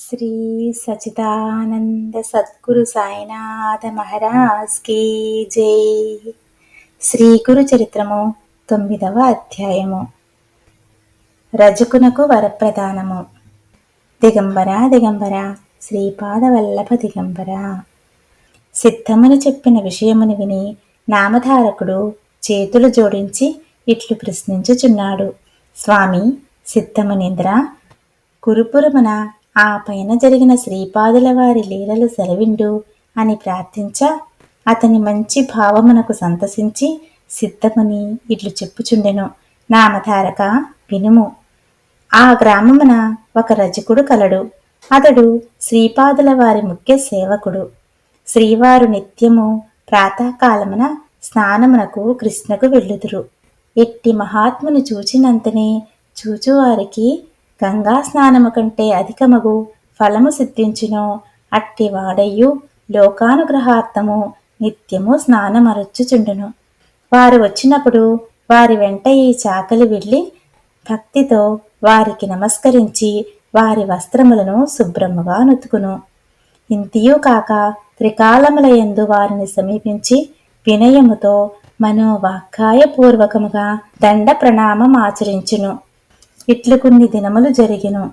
శ్రీ సచిదానంద సద్గురు సాయినాథ మహారాజ్ కీ జై. శ్రీ గురు చరిత్రము తొమ్మిదవ అధ్యాయము. రజకునకు వరప్రదానము దిగంబర దిగంబర శ్రీపాదవల్లభ దిగంబర. సిద్ధమును చెప్పిన విషయమును విని నామధారకుడు చేతులు జోడించి ఇట్లు ప్రశ్నించుచున్నాడు. స్వామి సిద్ధమునింద్ర కురుపురమున ఆ పైన జరిగిన శ్రీపాదుల వారి లీలలు సెలవిండు అని ప్రార్థించ అతని మంచి భావమునకు సంతసించి సిద్ధమని ఇట్లు చెప్పుచుండెను. నామధారక వినుము. ఆ గ్రామమున ఒక రజకుడు కలడు. అతడు శ్రీపాదుల వారి ముఖ్య సేవకుడు. శ్రీవారు నిత్యము ప్రాతకాలమున స్నానమునకు కృష్ణకు వెళ్ళుదురు. ఎట్టి మహాత్ముని చూచినంతనే చూచువారికి గంగా స్నానము కంటే అధికమగు ఫలము సిద్ధించును. అట్టి వాడయ్యు లోకానుగ్రహార్థము నిత్యము స్నానమరచుచుండును. వారు వచ్చినప్పుడు వారి వెంట ఈ చాకలి వెళ్ళి భక్తితో వారికి నమస్కరించి వారి వస్త్రములను శుభ్రముగా నుతుకును. ఇంతియూ కాక త్రికాలములయందు వారిని సమీపించి వినయముతో మనోవాక్కాయపూర్వకముగా దండ ప్రణామం ఆచరించును. ఇట్లు కొన్ని దినములు జరిగెను.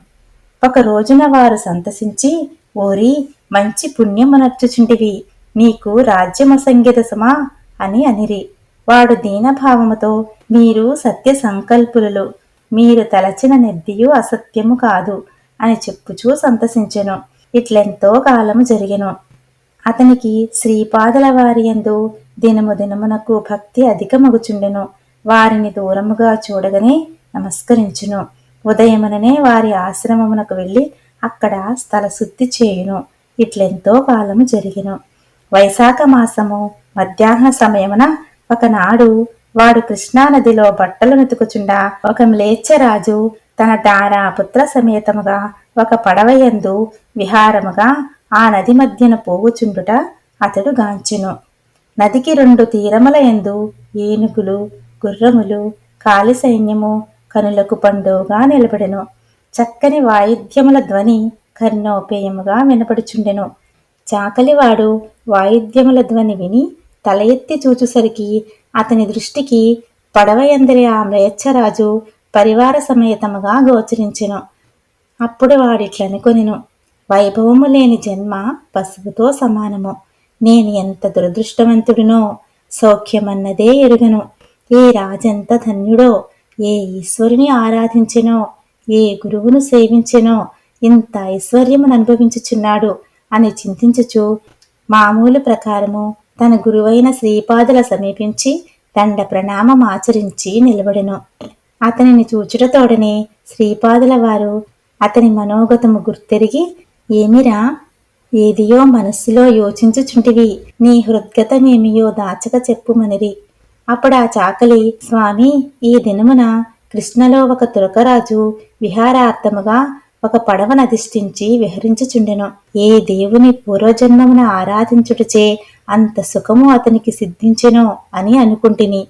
ఒక రోజున వారు సంతసించి ఓరి మంచి పుణ్యమునర్చుచుంటివి నీకు రాజ్యమసంగీతసమా అని అనిరి. వాడు దీనభావముతో మీరు సత్య సంకల్పులు మీరు తలచిన నిద్దియు అసత్యము కాదు అని చెప్పుచూ సంతసించెను. ఇట్లెంతో కాలము జరిగెను. అతనికి శ్రీపాదల వారియందు దినము దినమునకు భక్తి అధికమగుచుండెను. వారిని దూరముగా చూడగనే నమస్కరించును. ఉదయముననే వారి ఆశ్రమమునకు వెళ్ళి అక్కడ స్థల శుద్ధి చేయును. ఇట్లెంతో కాలము జరిగిను. వైశాఖ మాసము మధ్యాహ్న సమయమున ఒకనాడు వాడు కృష్ణానదిలో బట్టలు వెతుకుచుండా ఒక మ్లేచ్ఛరాజు తన దాన పుత్ర సమేతముగా ఒక పడవయందు విహారముగా ఆ నది మధ్యన పోగుచుండుట అతడు గాంచెను. నదికి రెండు తీరముల ఎందు ఏనుగులు గుర్రములు కాలి సైన్యము కనులకు పండుగా నిలబడెను. చక్కని వాయిద్యముల ధ్వని కర్ణోపేయముగా వినపడుచుండెను. చాకలివాడు వాయిద్యముల ధ్వని విని తల ఎత్తి చూచుసరికి అతని దృష్టికి పడవ ఎందరి ఆ మ్లేచ్ఛరాజు పరివార సమేతముగా గోచరించెను. అప్పుడు వాడిట్లనుకొనెను. వైభవము లేని జన్మ పసుపుతో సమానము. నేను ఎంత దురదృష్టవంతుడినో సౌఖ్యమన్నదే ఎరుగను. ఈ రాజంత ధన్యుడో ఏ ఈశ్వరుని ఆరాధించెనో ఏ గురువును సేవించెనో ఇంత ఐశ్వర్యమును అనుభవించుచున్నాడు అని చింతించుచు మామూలు ప్రకారము తన గురువైన శ్రీపాదుల సమీపించి దండ ప్రణామం ఆచరించి నిలబడెను. అతనిని చూచుటతోడనే శ్రీపాదుల వారు అతని మనోగతము గుర్తెరిగి ఏమిరా? ఏదియో మనస్సులో యోచించుచుంటివి. నీ హృద్గతమేమియో దాచక చెప్పుమనిరి. అప్పుడు ఆ చాకలి స్వామి ఈ దినమున కృష్ణలో ఒక తురకరాజు విహారార్థముగా ఒక పడవనధిష్ఠించి విహరించుచుండెను. ఏ దేవుని పూర్వజన్మమున ఆరాధించుటచే అంత సుఖము అతనికి సిద్ధించెనో అని అనుకుంటుని.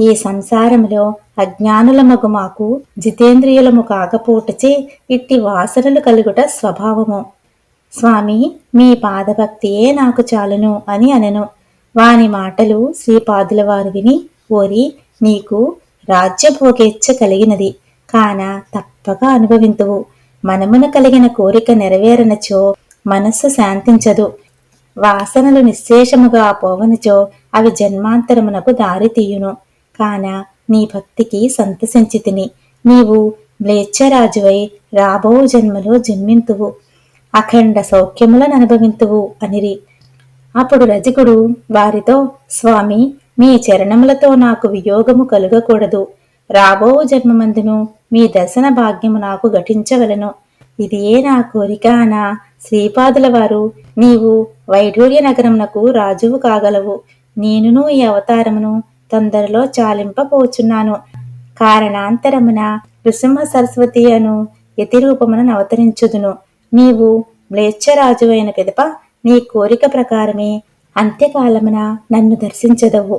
ఈ సంసారములో అజ్ఞానులమగు మాకు జితేంద్రియులము కాకపోటచే ఇట్టి వాసనలు కలుగుట స్వభావము. స్వామి మీ పాదభక్తియే నాకు చాలును అని అనెను. వాని మాటలు శ్రీపాదుల వారు విని ఓరి నీకు రాజ్యభోగేచ్ఛ కలిగినది. కాన తప్పక అనుభవింతువు. మనమున కలిగిన కోరిక నెరవేరనచో మనస్సు శాంతించదు. వాసనలు నిశ్శేషముగా పోవనచో అవి జన్మాంతరమునకు దారి తీయును కాన నీ భక్తికి సంతసించి తిని నీవు మ్లేచ్ఛరాజువై రాబో జన్మలో జన్మింతువు. అఖండ సౌఖ్యములను అనుభవింతువు అనిరి. అప్పుడు రజకుడు వారితో స్వామి మీ చరణములతో నాకు వియోగము కలుగకూడదు. రాబో జన్మమందును మీ దర్శన భాగ్యము నాకు ఘటించవలను. ఇదియే నా కోరిక అనా? శ్రీపాదుల వారు నీవు వైఢూర్య నగరమునకు రాజువు కాగలవు. నేనును ఈ అవతారమును తొందరలో చాలింపపోచున్నాను కారణాంతరమున నృసింహ సరస్వతి అను యతిరూపమును అవతరించుదును. నీవు మ్లేచ్ఛరాజు అయిన పిదప నీ కోరిక ప్రకారమే అంత్యకాలమున నన్ను దర్శించదవు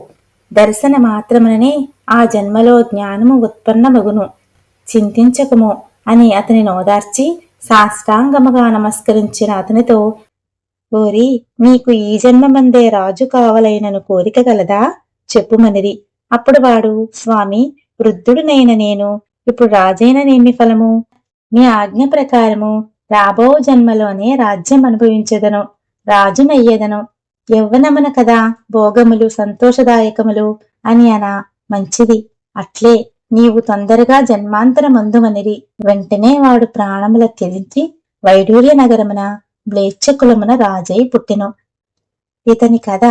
దర్శన మాత్రముననే ఆ జన్మలో జ్ఞానము ఉత్పన్నమగును. చింతించకము అని అతని నోదార్చి సాష్టాంగముగా నమస్కరించిన అతనితో ఓరి నీకు ఈ జన్మమందే రాజు కావలైనను కోరిక గలదా? చెప్పుమనిది అప్పుడు వాడు స్వామి వృద్ధుడునైన నేను ఇప్పుడు రాజైన నేమి ఫలము? నీ ఆజ్ఞ ప్రకారము రాబో జన్మలోనే రాజ్యం అనుభవించదను. రాజునయ్యేదను. యవ్వనమున కదా భోగములు సంతోషదాయకములు అని అన మంచిది. అట్లే నీవు తొందరగా జన్మాంతరమందుమనిరి. వెంటనే వాడు ప్రాణముల త్యజించి వైడూర్య నగరమున బ్లేచ్చకులమున రాజై పుట్టెను. ఇతని కథ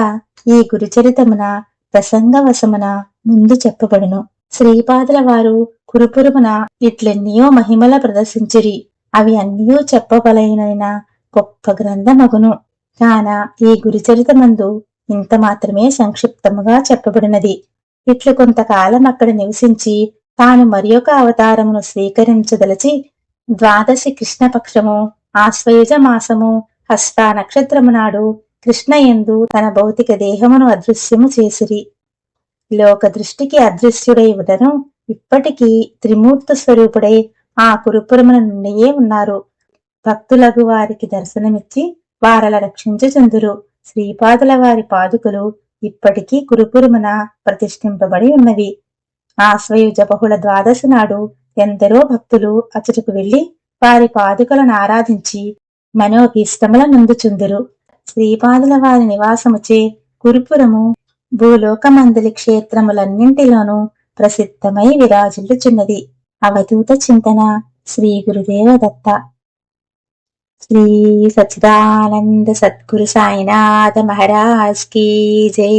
ఈ గురుచరితమున ప్రసంగవశమున ముందు చెప్పబడును. శ్రీపాదుల వారు కురుపురమున ఇట్లెన్నో మహిమల ప్రదర్శించిరి. అవి అన్నయూ చెప్పబలైన గొప్ప గ్రంథమగును. కాన ఈ గురుచరితమందు ఇంత మాత్రమే సంక్షిప్తముగా చెప్పబడినది. ఇట్లు కొంతకాలం అక్కడ నివసించి తాను మరి ఒక అవతారమును స్వీకరించదలచి ద్వాదశి కృష్ణపక్షము ఆశ్వయుజ మాసము హస్త నక్షత్రము నాడు కృష్ణయందు తన భౌతిక దేహమును అదృశ్యము చేసిరి. లోక దృష్టికి అదృశ్యుడై ఉడను ఇప్పటికీ త్రిమూర్త స్వరూపుడై ఆ కురుపురముల నుండియే ఉన్నారు. భక్తులగు వారికి దర్శనమిచ్చి వారల రక్షించుచుందురు శ్రీపాదుల వారి పాదుకలు ఇప్పటికీ కురుపురమున ప్రతిష్ఠింపబడి ఉన్నవి. ఆశ్వయుజ బహుళ ద్వాదశి నాడు ఎందరో భక్తులు అచ్చటకు వెళ్ళి వారి పాదుకలను ఆరాధించి మనోభీష్టముల నందుచుందురు శ్రీపాదుల వారి నివాసముచే కురుపురము భూలోకమందలి క్షేత్రములన్నింటిలోనూ ప్రసిద్ధమై విరాజిల్లుచున్నది. అవధూత చింతన శ్రీ గురుదేవ దత్త శ్రీ సచ్చిదానంద సద్గురు సాయినాథ మహారాజ్ కీ జై.